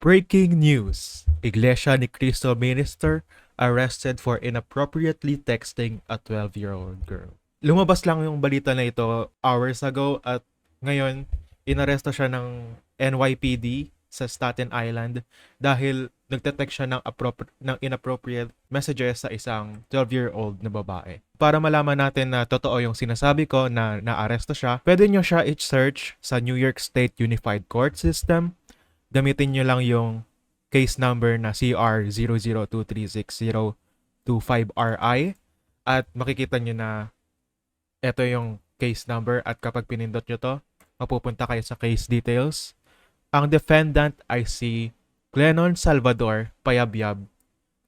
Breaking news. Iglesia ni Cristo minister arrested for inappropriately texting a 12-year-old girl. Lumabas lang yung balita na ito hours ago at ngayon inaresto siya ng NYPD sa Staten Island dahil nagte-text siya ng, appropri- ng inappropriate messages sa isang 12-year-old na babae. Para malaman natin na totoo yung sinasabi ko na naaresto siya, pwede nyo siya i-search sa New York State Unified Court System. Gamitin nyo lang yung case number na CR002360225RI at makikita nyo na ito yung case number at kapag pinindot nyo to, mapupunta kayo sa case details. Ang defendant ay si Glennon Salvador Payabyab,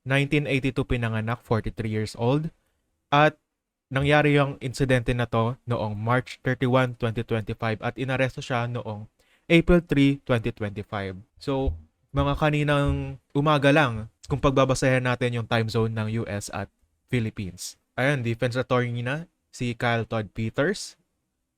1982 pinanganak, 43 years old, at nangyari yung insidente na to noong March 31, 2025 at inaresto siya noong April 3, 2025. So, mga kaninang umaga lang kung pagbabasahin natin yung time zone ng US at Philippines. Ayan, defense attorney na si Kyle Todd Peters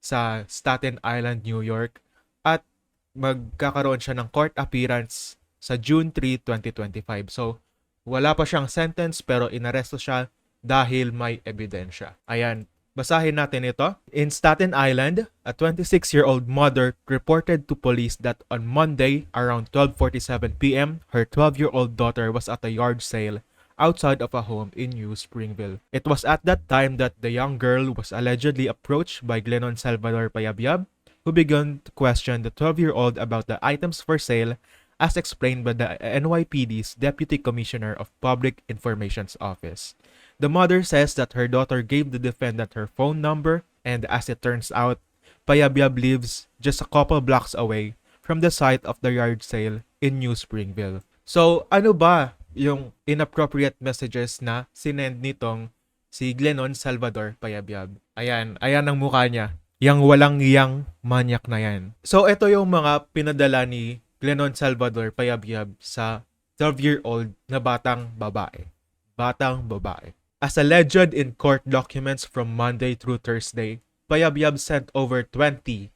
sa Staten Island, New York at magkakaroon siya ng court appearance sa June 3, 2025. So, wala pa siyang sentence pero inaresto siya dahil may ebidensya. Ayan, basahin natin ito. In Staten Island, a 26-year-old mother reported to police that on Monday around 12:47 p.m., her 12-year-old daughter was at a yard sale outside of a home in New Springville. It was at that time that the young girl was allegedly approached by Glennon Salvador Payabyab, who began to question the 12-year-old about the items for sale as explained by the NYPD's Deputy Commissioner of Public Information's Office. The mother says that her daughter gave the defendant her phone number, and as it turns out, Payabyab lives just a couple blocks away from the site of the yard sale in New Springville. So, ano ba yung inappropriate messages na sinend nitong si Glennon Salvador Payabyab? Ayan, ayan ang mukha niya. Yang walang yang manyak na yan. So, ito yung mga pinadala ni Glennon Salvador Payabyab sa 12-year-old na batang babae. Batang babae. As alleged in court documents from Monday through Thursday, Payabyab sent over 20.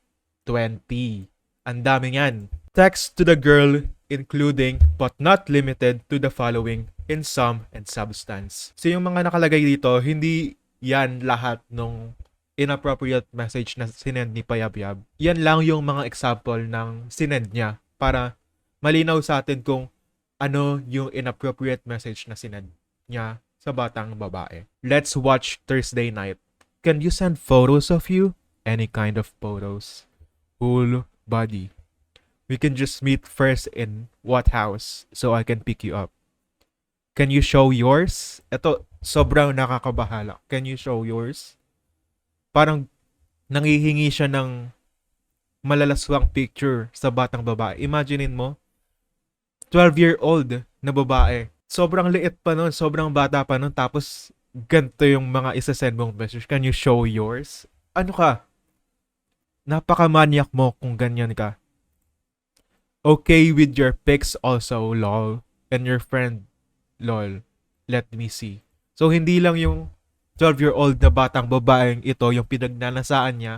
20. Ang dami yan. Text to the girl including but not limited to the following in sum and substance. So yung mga nakalagay dito, hindi yan lahat nung inappropriate message na sinend ni Payabyab. Yan lang yung mga example ng sinend niya para malinaw sa atin kung ano yung inappropriate message na sinend niya sa batang babae. Let's watch Thursday night. Can you send photos of you? Any kind of photos. Whole body. We can just meet first in what house so I can pick you up. Can you show yours? Ito, sobrang nakakabahala. Can you show yours? Parang nangihingi siya ng malalaswang picture sa batang babae. Imaginein mo, 12-year-old na babae. Sobrang liit pa nun, sobrang bata pa nun, tapos ganito yung mga isasend mong message. Can you show yours? Ano ka? Napaka-maniac mo kung ganyan ka. Okay with your pics also, lol. And your friend, lol. Let me see. So, hindi lang yung 12-year-old na batang babaeng ito yung pinagnanasaan niya,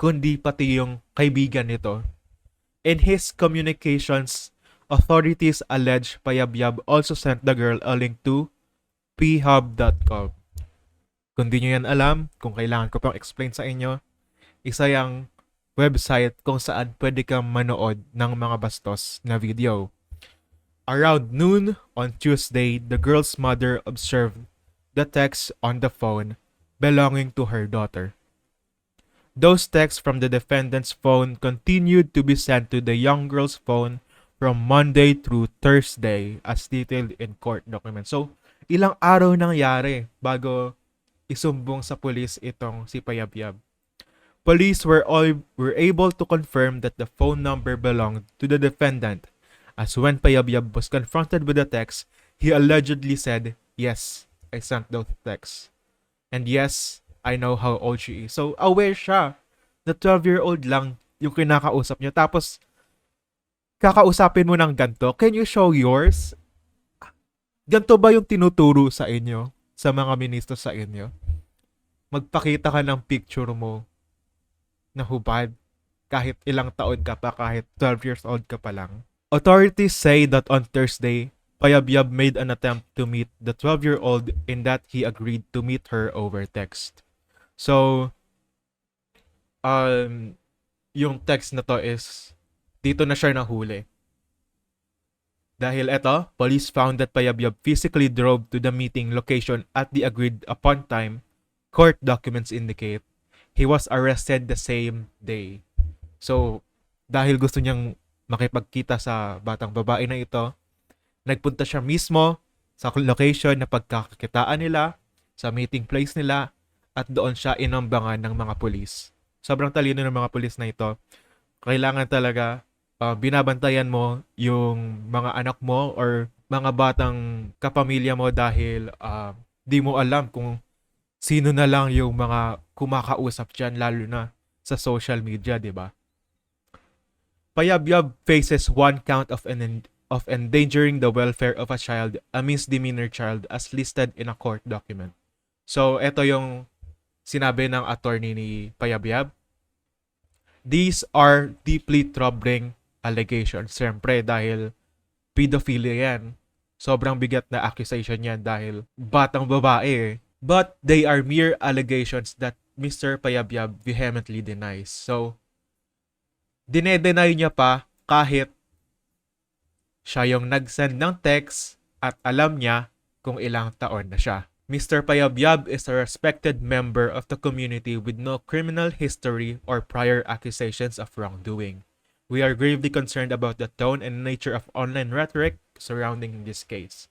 kundi pati yung kaibigan nito. In his communications, authorities allege Payabyab also sent the girl a link to phub.com. Kung di nyo yan alam, kung kailangan ko pang explain sa inyo, isa yung website kung saan pwede kang manood ng mga bastos na video. Around noon on Tuesday, the girl's mother observed the text on the phone belonging to her daughter. Those texts from the defendant's phone continued to be sent to the young girl's phone from Monday through Thursday as detailed in court documents. So, ilang araw nangyari bago isumbong sa pulis itong si Payabyab. Police were all were able to confirm that the phone number belonged to the defendant as when Payabyab was confronted with the text, he allegedly said, Yes, I sent those texts. And yes, I know how old she is. So, aware siya na 12-year-old lang yung kinakausap niya. Tapos, kakausapin mo ng ganto. Can you show yours? Ganto ba yung tinuturo sa inyo? Sa mga ministro sa inyo? Magpakita ka ng picture mo na hubad kahit ilang taon ka pa, kahit 12 years old ka pa lang. Authorities say that on Thursday, Payabyab made an attempt to meet the 12-year-old in that he agreed to meet her over text. So, um, yung text na to is, dito na siya nahuli. Dahil eto, police found that Payabyab physically drove to the meeting location at the agreed upon time. Court documents indicate he was arrested the same day. So, dahil gusto niyang makipagkita sa batang babae na ito, nagpunta siya mismo sa location na pagkakakitaan nila, sa meeting place nila, at doon siya inambangan ng mga pulis. Sobrang talino ng mga pulis na ito. Kailangan talaga uh, binabantayan mo yung mga anak mo or mga batang kapamilya mo dahil uh, di mo alam kung sino na lang yung mga kumakausap dyan lalo na sa social media, di ba? Payabyab faces one count of an of endangering the welfare of a child, a misdemeanor child as listed in a court document. So, ito yung sinabi ng attorney ni Payabyab. These are deeply troubling allegations. Siyempre, dahil pedophilia yan. Sobrang bigat na accusation yan dahil batang babae eh. But they are mere allegations that Mr. Payabyab vehemently denies. So, dinedenay niya pa kahit siya yung nag-send ng text at alam niya kung ilang taon na siya. Mr. Payabyab is a respected member of the community with no criminal history or prior accusations of wrongdoing. We are gravely concerned about the tone and nature of online rhetoric surrounding this case.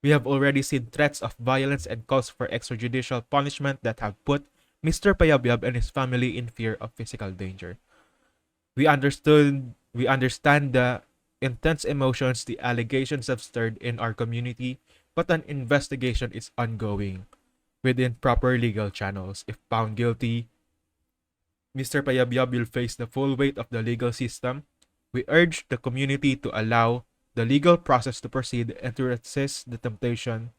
We have already seen threats of violence and calls for extrajudicial punishment that have put Mr. Payabyab and his family in fear of physical danger. We understood we understand the intense emotions the allegations have stirred in our community, but an investigation is ongoing within proper legal channels. If found guilty, Mr. Payabyab will face the full weight of the legal system. We urge the community to allow the legal process to proceed and to resist the temptation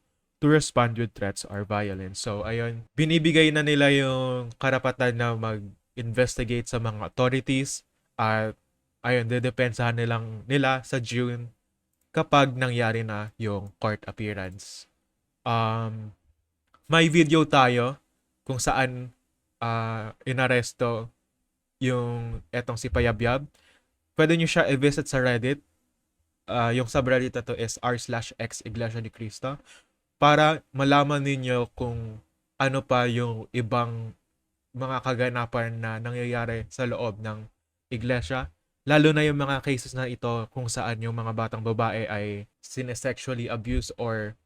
to respond with threats or violence. So, ayun, binibigay na nila yung karapatan na mag-investigate sa mga authorities at ayun, dedepensahan nilang nila sa June kapag nangyari na yung court appearance. Um, may video tayo kung saan uh, inaresto yung etong si Payabyab. Pwede nyo siya i-visit sa Reddit. Uh, yung subreddit na to is r slash x Iglesia ni Cristo para malaman ninyo kung ano pa yung ibang mga kaganapan na nangyayari sa loob ng iglesia. Lalo na yung mga cases na ito kung saan yung mga batang babae ay sinesexually abused or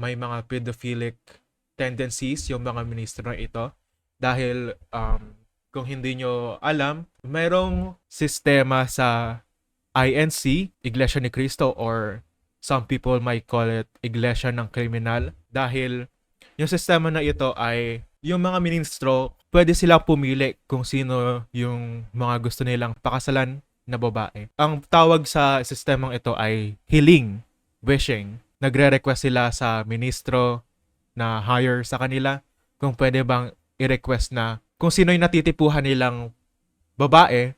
may mga pedophilic tendencies yung mga ministro na ito. Dahil um, kung hindi nyo alam, mayroong sistema sa INC, Iglesia ni Cristo, or some people might call it Iglesia ng Kriminal. Dahil yung sistema na ito ay yung mga ministro, pwede silang pumili kung sino yung mga gusto nilang pakasalan na babae. Ang tawag sa sistemang ito ay hiling, wishing. Nagre-request sila sa ministro na hire sa kanila kung pwede bang i-request na kung sino yung natitipuhan nilang babae,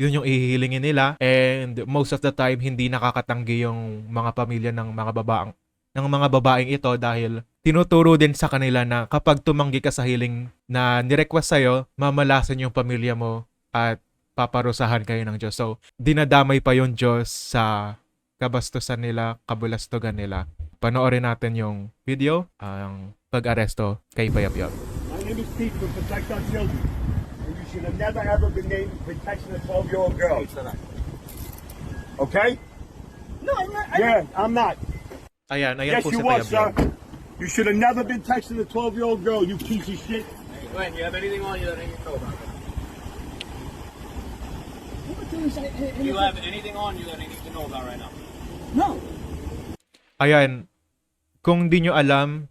yun yung ihihilingin nila and most of the time hindi nakakatanggi yung mga pamilya ng mga babaang ng mga babaeng ito dahil tinuturo din sa kanila na kapag tumanggi ka sa hiling na nirequest sa'yo, mamalasan yung pamilya mo at paparusahan kayo ng Diyos. So, dinadamay pa yung Diyos sa kabastusan nila, kabulastugan nila. Panoorin natin yung video, ang pag-aresto kay Payabyab. My name is Pete from Protect Our Children. And you should have never ever been named protecting a 12 year old girl. Okay? No, I'm not. I Yeah, I'm not. Ayan, ayan Yes, po you si was, sir. Payabyab. You should have never been texting a 12 year old girl, you piece of shit. Hey, Glenn, you have anything on you that I need to know about? Do you have anything on you that I need to know about right now? No. Ayan, kung di nyo alam,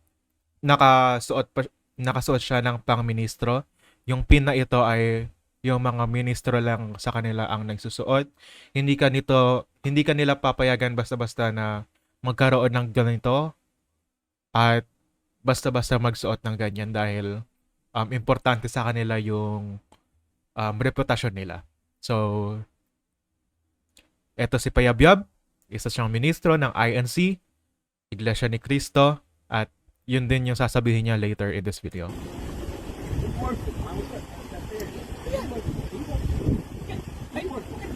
nakasuot, pa, nakasuot siya ng pang-ministro. Yung pin na ito ay yung mga ministro lang sa kanila ang nagsusuot. Hindi ka nito, hindi ka nila papayagan basta-basta na magkaroon ng ganito at basta-basta magsuot ng ganyan dahil um, importante sa kanila yung um, reputasyon nila. So, eto si Payabyab, isa siyang ministro ng INC, Iglesia ni Cristo, at yun din yung sasabihin niya later in this video.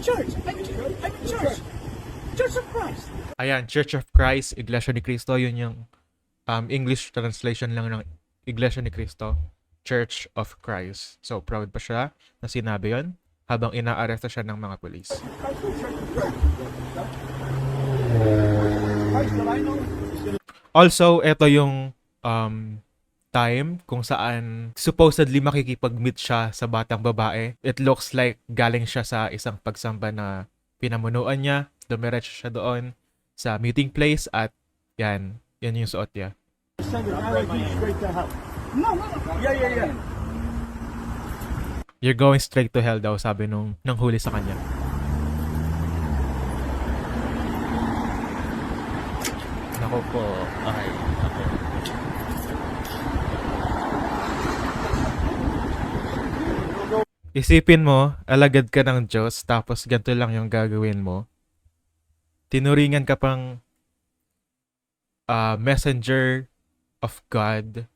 Church. I'm, I'm in church. Church of Christ. Ayan, Church of Christ, Iglesia ni Cristo, yun yung um, English translation lang ng Iglesia ni Cristo, Church of Christ. So, proud pa siya na sinabi yon habang inaaresto siya ng mga know. Also, ito yung um, time kung saan supposedly makikipag-meet siya sa batang babae. It looks like galing siya sa isang pagsamba na pinamunuan niya. Dumiretso siya doon sa meeting place at yan, yan yung suot niya. You're going straight to hell daw, sabi nung, nung huli sa kanya. Nako po. Okay. Okay. Isipin mo, alagad ka ng Diyos, tapos ganito lang yung gagawin mo. Tinuringan ka pang ah, messenger of God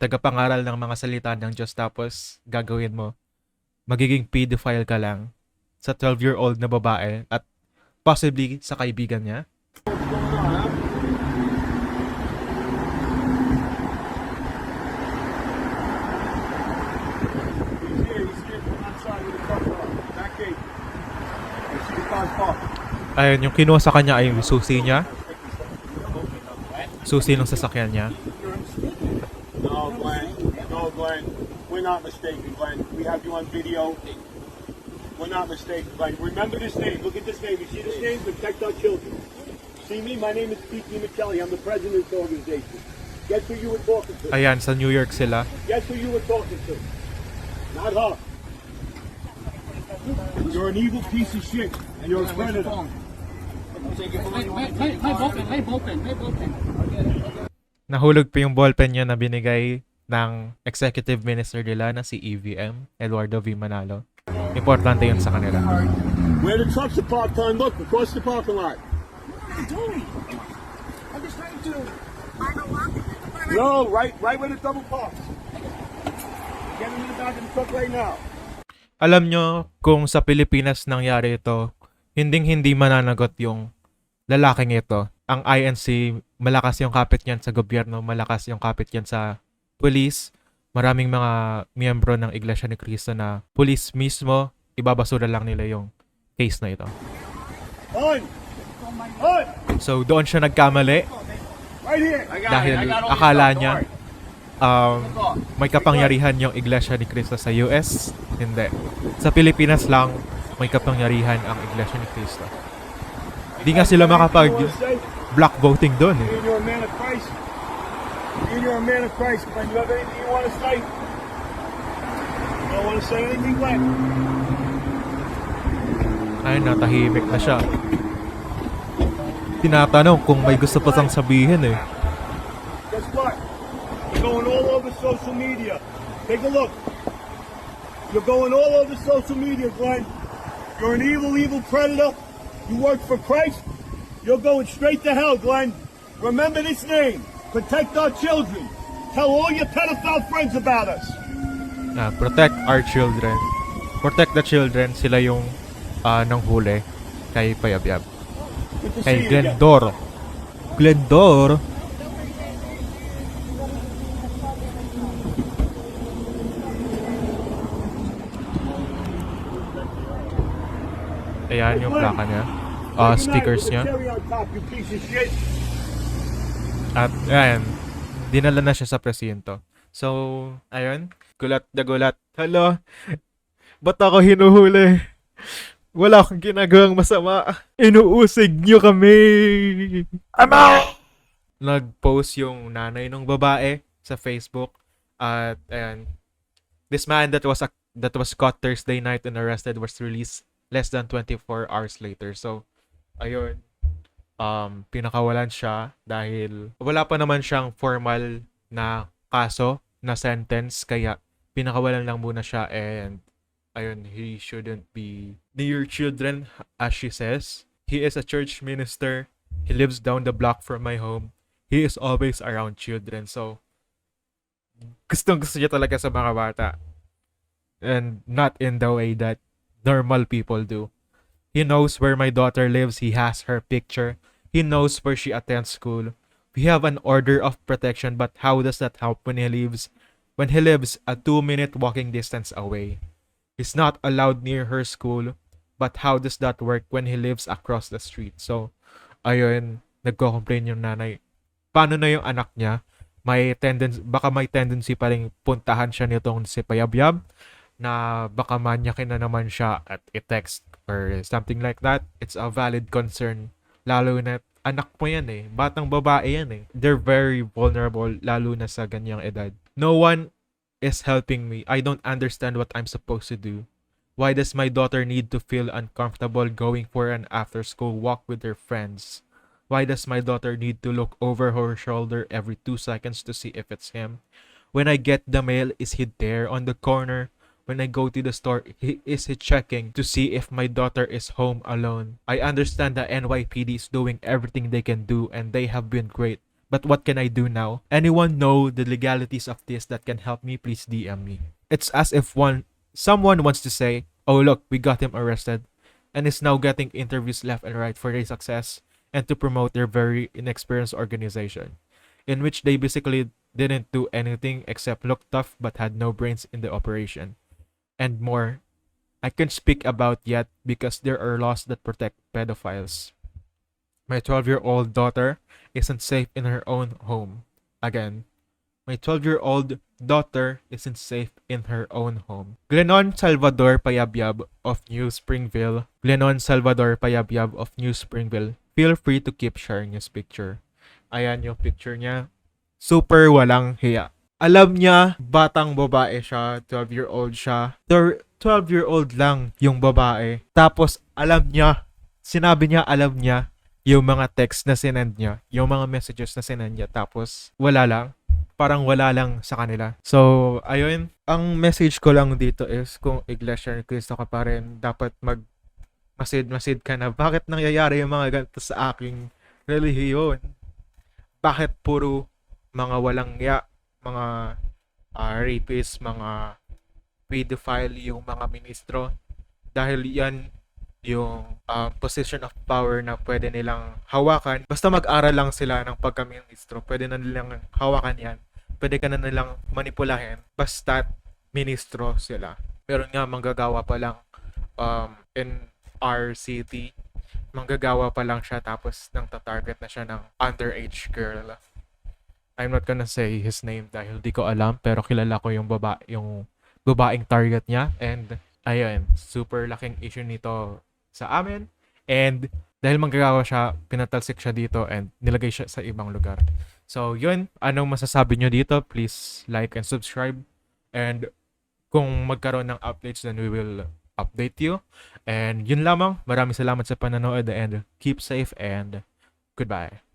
tagapangaral ng mga salita ng Diyos tapos gagawin mo, magiging pedophile ka lang sa 12-year-old na babae at possibly sa kaibigan niya. He's here. He's here from outside with the car park. Back gate. You see the car's parked. Ayun, yung kinuha sa kanya ay yung susi niya. Susi ng sasakyan niya. No, Glenn. No, Glenn. We're not mistaken, Glenn. We have you on video. We're not mistaken, Glenn. Remember this name. Look at this name. You see this name? Protect our children. See me? My name is Pete DiMichelli. I'm the president of this organization. Guess who you were talking to? Ayan, sa New York sila. Guess who you were talking to? Not her. You're an evil piece of shit, and you're a predator. My ballpen, my ballpen, my ballpen. Nahulog pa yung ballpen niya na binigay ng executive minister nila na si EVM, Eduardo V. Manalo. Importante yun sa kanila. Where the trucks are parked, on, look, across the parking lot. What are you doing? I'm just trying to. No, right, right where the double parks. Get in the back of the truck right now. Alam nyo, kung sa Pilipinas nangyari ito, hinding hindi mananagot yung lalaking ito. Ang INC, malakas yung kapit niyan sa gobyerno, malakas yung kapit niyan sa police. Maraming mga miyembro ng Iglesia ni Cristo na police mismo, ibabasura lang nila yung case na ito. On! On! So, doon siya nagkamali Right dahil akala niya um, may kapangyarihan yung Iglesia ni Cristo sa US. Hindi. Sa Pilipinas lang, may kapangyarihan ang Iglesia ni Cristo. Di nga sila makapag black voting doon eh. You're a man of Christ. You're a man of Christ. Glenn, you have anything you want to say? You don't want to say anything, Glenn? Ay, natahimik na siya. Tinatanong kung may gusto pa siyang sabihin eh. Guess what? You're going all over social media. Take a look. You're going all over social media, Glenn. You're an evil, evil predator. You work for Christ. You're going straight to hell, Glenn. Remember this name. Protect our children. Tell all your pedophile friends about us. Na protect our children. Protect the children, sila yung ah, nanghuli kay Payabyab. Kay. Glendor. Glendor. Ayan yung plaka niya. Ah, night stickers niya. At ayan, dinala na siya sa presinto. So, ayun, gulat na gulat. Hello, ba't ako hinuhuli? Wala akong ginagawang masama. Inuusig niyo kami. Ama! Nag-post yung nanay ng babae sa Facebook. At ayan, this man that was a, that was caught Thursday night and arrested was released less than 24 hours later. So, ayun, um, pinakawalan siya dahil wala pa naman siyang formal na kaso na sentence kaya pinakawalan lang muna siya and ayun he shouldn't be near children as she says He is a church minister. He lives down the block from my home. He is always around children. So, gustong gusto niya talaga sa mga bata. And not in the way that normal people do. He knows where my daughter lives. He has her picture. He knows where she attends school. We have an order of protection, but how does that help when he lives when he lives a two minute walking distance away? He's not allowed near her school, but how does that work when he lives across the street? So, ayun, nagko-complain yung nanay. Paano na yung anak niya? May tendency, baka may tendency pa rin puntahan siya nitong si Payabyab na baka manyakin na naman siya at i-text or something like that. It's a valid concern. Lalo na anak mo yan eh. Batang babae yan eh. They're very vulnerable lalo na sa ganyang edad. No one is helping me. I don't understand what I'm supposed to do. Why does my daughter need to feel uncomfortable going for an after school walk with her friends? Why does my daughter need to look over her shoulder every two seconds to see if it's him? When I get the mail, is he there on the corner? When I go to the store, he, is he checking to see if my daughter is home alone? I understand that NYPD is doing everything they can do and they have been great. But what can I do now? Anyone know the legalities of this that can help me? Please DM me. It's as if one someone wants to say, "Oh look, we got him arrested," and is now getting interviews left and right for their success and to promote their very inexperienced organization, in which they basically didn't do anything except look tough but had no brains in the operation, and more. I can't speak about yet because there are laws that protect pedophiles. My 12 year old daughter isn't safe in her own home. Again, my 12 year old daughter isn't safe in her own home. Glennon Salvador Payabyab of New Springville. Glennon Salvador Payabyab of New Springville. Feel free to keep sharing his picture. Ayan yung picture niya. Super walang hiya. Alam niya, batang babae siya, 12 year old siya. 12 year old lang yung babae. Tapos alam niya, sinabi niya alam niya yung mga text na sinend niya, yung mga messages na sinend niya, tapos wala lang. Parang wala lang sa kanila. So, ayun. Ang message ko lang dito is kung Iglesia ni Cristo ka pa rin, dapat mag masid-masid ka na. Bakit nangyayari yung mga ganito sa aking relihiyon? Bakit puro mga walang ya, mga uh, rapists, mga pedophile yung mga ministro? Dahil yan yung uh, position of power na pwede nilang hawakan. Basta mag-aral lang sila ng pagka-ministro, pwede na nilang hawakan yan. Pwede ka na nilang manipulahin basta ministro sila. Meron nga manggagawa pa lang um, in our city, manggagawa pa lang siya tapos nang tatarget na siya ng underage girl. I'm not gonna say his name dahil di ko alam pero kilala ko yung baba yung babaeng target niya and ayun, super laking issue nito sa amin. And dahil manggagawa siya, pinatalsik siya dito and nilagay siya sa ibang lugar. So, yun. Anong masasabi nyo dito? Please like and subscribe. And kung magkaroon ng updates, then we will update you. And yun lamang. Maraming salamat sa panonood and keep safe and goodbye.